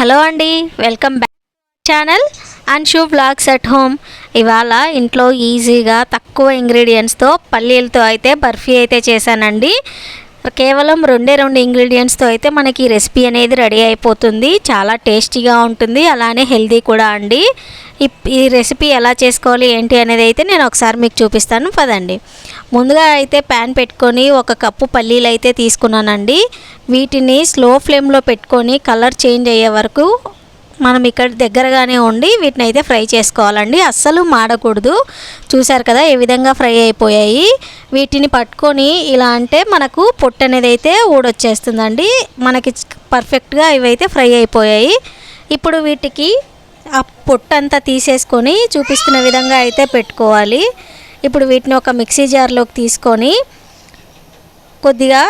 Hello అండి welcome back channel and shoe blogs at home. ఇవాళ ఇంట్లో ఈజీగా తక్కువ ఇంగ్రీడియంట్స్తో పల్లీలతో అయితే బర్ఫీ అయితే చేశానండి. కేవలం రెండే రెండు ఇంగ్రీడియంట్స్తో అయితే మనకి రెసిపీ అనేది రెడీ అయిపోతుంది. చాలా టేస్టీగా ఉంటుంది. అలానే హెల్దీ కూడా అండి. ఈ- ఈ రెసిపీ ఎలా చేసుకోవాలి ఏంటి అనేది అయితే నేను ఒకసారి మీకు చూపిస్తాను. పదండి. ముందుగా అయితే ప్యాన్ పెట్టుకొని ఒక కప్పు పల్లీలు అయితే తీసుకున్నానండి. వీటిని స్లో ఫ్లేమ్లో పెట్టుకొని కలర్ చేంజ్ అయ్యే వరకు మనం ఇక్కడ దగ్గరగానే ఉండి వీటిని అయితే ఫ్రై చేసుకోవాలండి. అస్సలు మాడకూడదు. చూసారు కదా ఏ విధంగా ఫ్రై అయిపోయాయి. వీటిని పట్టుకొని ఇలా అంటే మనకు పొట్టు అనేది అయితే ఊడొచ్చేస్తుందండి. మనకి పర్ఫెక్ట్గా ఇవైతే ఫ్రై అయిపోయాయి. ఇప్పుడు వీటికి ఆ పొట్టు అంతా తీసేసుకొని చూపిస్తున్న విధంగా అయితే పెట్టుకోవాలి. ఇప్పుడు వీటిని ఒక మిక్సీ జార్లోకి తీసుకొని కొద్దిగా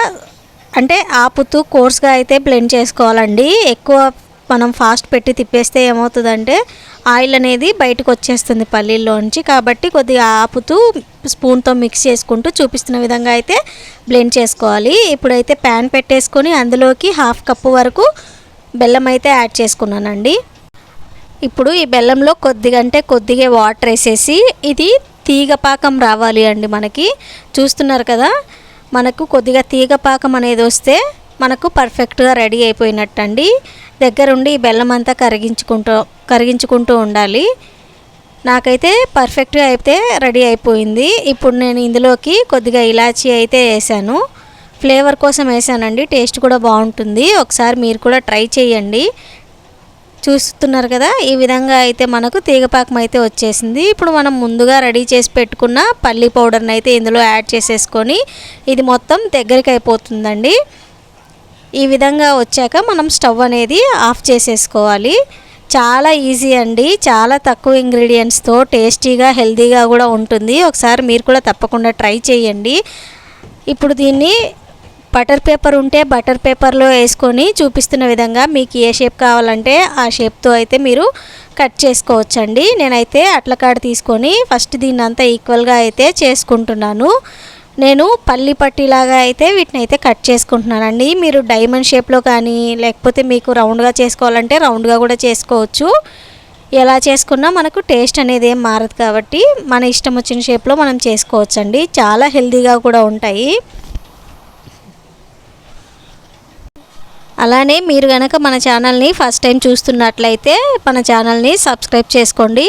అంటే ఆపుతూ కోర్స్గా అయితే బ్లెండ్ చేసుకోవాలండి. ఎక్కువ మనం ఫాస్ట్ పెట్టి తిప్పేస్తే ఏమవుతుందంటే ఆయిల్ అనేది బయటకు వచ్చేస్తుంది పల్లీల్లోంచి కాబట్టి కొద్దిగా ఆపుతూ స్పూన్తో మిక్స్ చేసుకుంటూ చూపిస్తున్న విధంగా అయితే బ్లెండ్ చేసుకోవాలి. ఇప్పుడైతే ప్యాన్ పెట్టేసుకొని అందులోకి హాఫ్ కప్పు వరకు బెల్లం అయితే యాడ్ చేసుకున్నానండి. ఇప్పుడు ఈ బెల్లంలో కొద్దిగా అంటే కొద్దిగా వాటర్ వేసేసి ఇది తీగపాకం రావాలి అండి మనకి. చూస్తున్నారు కదా మనకు కొద్దిగా తీగపాకం అనేది వస్తే మనకు పర్ఫెక్ట్గా రెడీ అయిపోయినట్టు అండి దగ్గరుండి ఈ బెల్లం అంతా కరిగించుకుంటూ కరిగించుకుంటూ ఉండాలి. నాకైతే పర్ఫెక్ట్గా అయితే రెడీ అయిపోయింది. ఇప్పుడు నేను ఇందులోకి కొద్దిగా ఇలాచీ అయితే వేసాను. ఫ్లేవర్ కోసం వేసానండి. టేస్ట్ కూడా బాగుంటుంది. ఒకసారి మీరు కూడా ట్రై చేయండి. చూస్తున్నారు కదా ఈ విధంగా అయితే మనకు తీగపాకం అయితే వచ్చేసింది. ఇప్పుడు మనం ముందుగా రెడీ చేసి పెట్టుకున్న పల్లి పౌడర్ని అయితే ఇందులో యాడ్ చేసేసుకొని ఇది మొత్తం దగ్గరికి అయిపోతుందండి. ఈ విధంగా వచ్చాక మనం స్టవ్ అనేది ఆఫ్ చేసేసుకోవాలి. చాలా ఈజీ అండి చాలా తక్కువ ఇంగ్రీడియంట్స్తో టేస్టీగా హెల్తీగా కూడా ఉంటుంది. ఒకసారి మీరు కూడా తప్పకుండా ట్రై చేయండి. ఇప్పుడు దీన్ని బటర్ పేపర్ ఉంటే బటర్ పేపర్లో వేసుకొని చూపిస్తున్న విధంగా మీకు ఏ షేప్ కావాలంటే ఆ షేప్తో అయితే మీరు కట్ చేసుకోవచ్చండి. నేనైతే అట్ల కాడ తీసుకొని ఫస్ట్ దీన్ని అంతా ఈక్వల్గా అయితే చేసుకుంటున్నాను. నేను పల్లి పట్టిలాగా అయితే వీటిని అయితే కట్ చేసుకుంటున్నానండి. మీరు డైమండ్ షేప్లో కానీ లేకపోతే మీకు రౌండ్గా చేసుకోవాలంటే రౌండ్గా కూడా చేసుకోవచ్చు. ఎలా చేసుకున్నా మనకు టేస్ట్ అనేది ఏం మారదు కాబట్టి మన ఇష్టం వచ్చిన షేప్లో మనం చేసుకోవచ్చండి. చాలా హెల్తీగా కూడా ఉంటాయి. అలానే మీరు కనుక మన ఛానల్ని ఫస్ట్ టైం చూస్తున్నట్లయితే మన ఛానల్ని సబ్స్క్రైబ్ చేసుకోండి.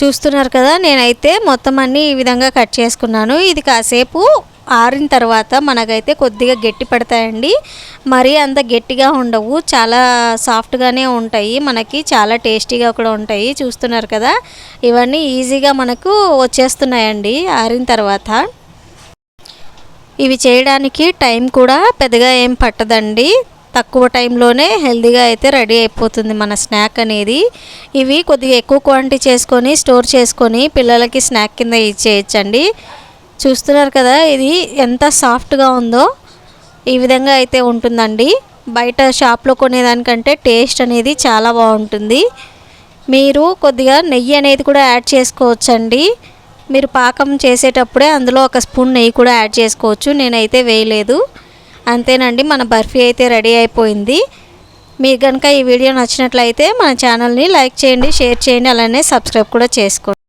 చూస్తున్నారు కదా నేనైతే మొత్తం అన్నీ ఈ విధంగా కట్ చేసుకున్నాను. ఇది కాసేపు ఆరిన తర్వాత మనకైతే కొద్దిగా గట్టి పడతాయండి. మరీ అంత గట్టిగా ఉండవు. చాలా సాఫ్ట్గానే ఉంటాయి. మనకి చాలా టేస్టీగా కూడా ఉంటాయి. చూస్తున్నారు కదా ఇవన్నీ ఈజీగా మనకు వచ్చేస్తున్నాయండి ఆరిన తర్వాత. ఇవి చేయడానికి టైం కూడా పెద్దగా ఏం పట్టదండి. తక్కువ టైంలోనే హెల్తీగా అయితే రెడీ అయిపోతుంది మన స్నాక్ అనేది. ఇవి కొద్దిగా ఎక్కువ క్వాంటిటీ చేసుకొని స్టోర్ చేసుకొని పిల్లలకి స్నాక్ కింద ఇచ్చేయచ్చండి. చూస్తున్నారు కదా ఇది ఎంత సాఫ్ట్గా ఉందో ఈ విధంగా అయితే ఉంటుందండి. బయట షాప్లో కొనేదానికంటే టేస్ట్ అనేది చాలా బాగుంటుంది. మీరు కొద్దిగా నెయ్యి అనేది కూడా యాడ్ చేసుకోవచ్చండి. మీరు పాకం చేసేటప్పుడే అందులో ఒక స్పూన్ నెయ్యి కూడా యాడ్ చేసుకోవచ్చు. నేనైతే వేయలేదు. అంతేనండి మన బర్ఫీ అయితే రెడీ అయిపోయింది. మీకు కనుక ఈ వీడియో నచ్చినట్లయితే మన ఛానల్ని లైక్ చేయండి షేర్ చేయండి అలానే సబ్స్క్రైబ్ కూడా చేసుకోండి.